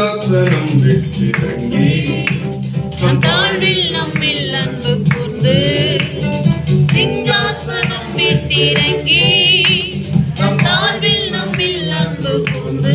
சிங்காசனம் விட்டிறங்கி நம் வாழ்வில் நம்மில் அன்பு கூர்ந்து சிங்காசனம் விட்டிறங்கி நம் வாழ்வில் நம்மில் அன்பு கூர்ந்து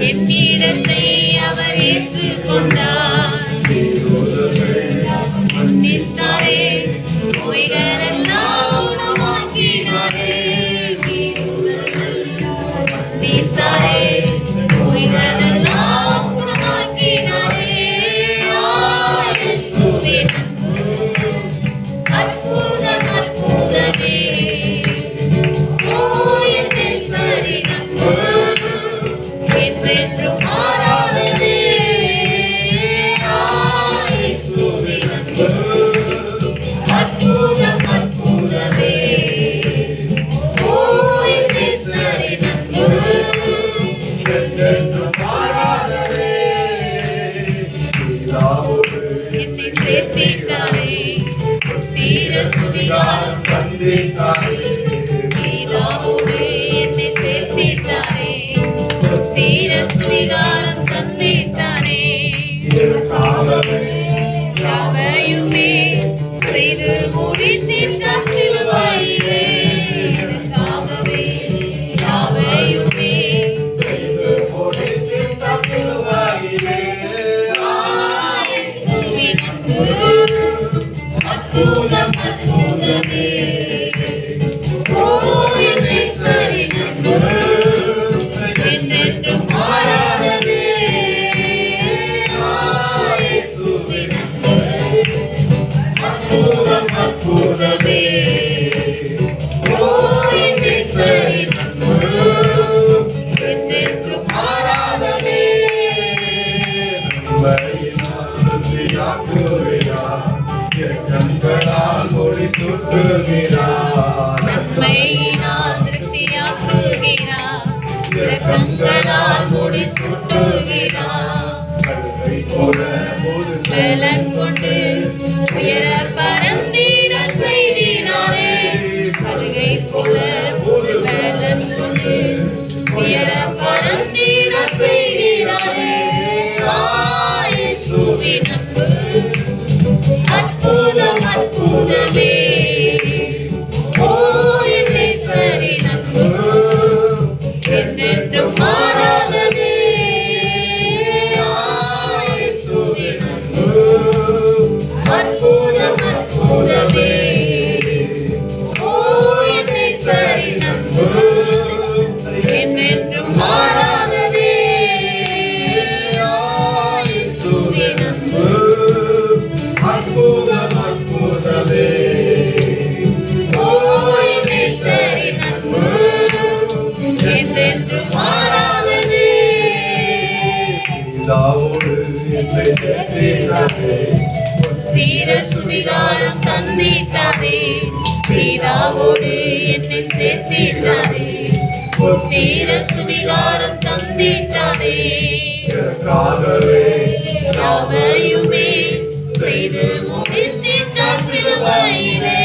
என்னிடத்தை அவர் ஏற்றுக்கொண்டார். மன்னித்தாரே பொய்களெல்லாம் உணவாக்கினாரே மன்னித்தாரே தந்திட்டாரே தீர சுதிகாரம் தந்திட்டாரே நீதாவோடு என்னை சேர்த்திட்டாரே தீர சுதிகாரம் தந்திட்டாரே சுற்றுகிறார் நம்மை நான் திருப்தியாக்குகிறார் இரக்கங்களால் முடி சுட்டுகிறார் பலன் கொண்டு no more. தீர சுவிகாரம் தந்திட்டாதே சீதாவோடு என்னை சேர்த்திட்டாதே தீர சுவிகாரம் தந்திட்டாதே யாவையுமே செய்து முடித்திட்ட சிலுவையிலே.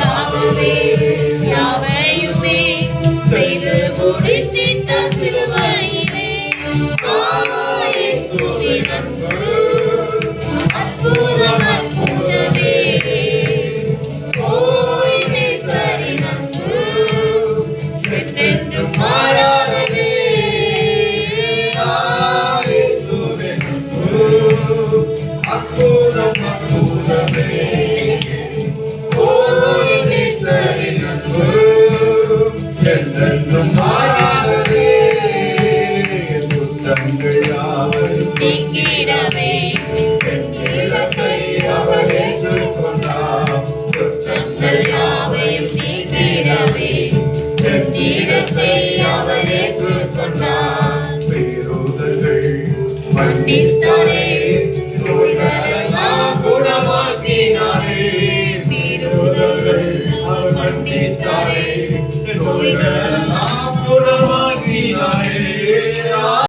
யாகவே யாவையுமே செய்து முடித்திட்ட சிலுவையிலே. ஆயே சுவினத்து